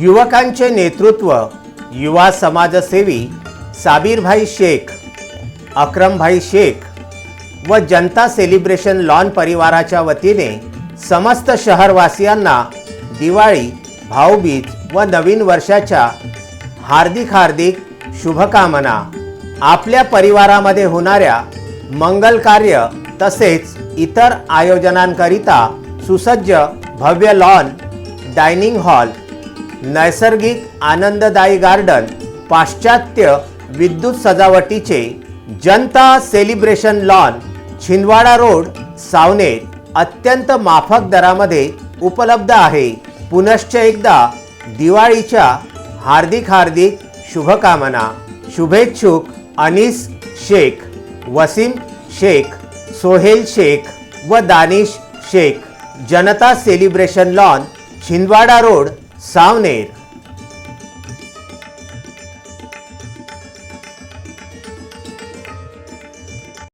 युवकांचे नेतृत्व युवा समाजसेवी साबीरभाई शेख अक्रमभाई शेख व जनता सेलिब्रेशन लॉन परिवाराच्या वतीने समस्त शहरवासियांना दिवाळी भाऊबीज व नवीन वर्षाच्या हार्दिक हार्दिक शुभकामना. आपल्या परिवारामध्ये होणाऱ्या मंगल कार्य तसेच इतर आयोजनांकरिता सुसज्ज भव्य लॉन डायनिंग हॉल नैसर्गिक आनंददायी गार्डन पाश्चात्य विद्युत सजावटीचे Janata celebration lawn Chhindwara road Saoner अत्यंत माफक दरामध्ये उपलब्ध आहे. पुनश्च एकदा दिवाळीच्या हार्दिक हार्दिक शुभकामना. शुभेच्छुक अनीस शेख वसीम शेख सोहेल शेख व Danish Shaikh. Janata celebration lawn Chhindwara road Saoner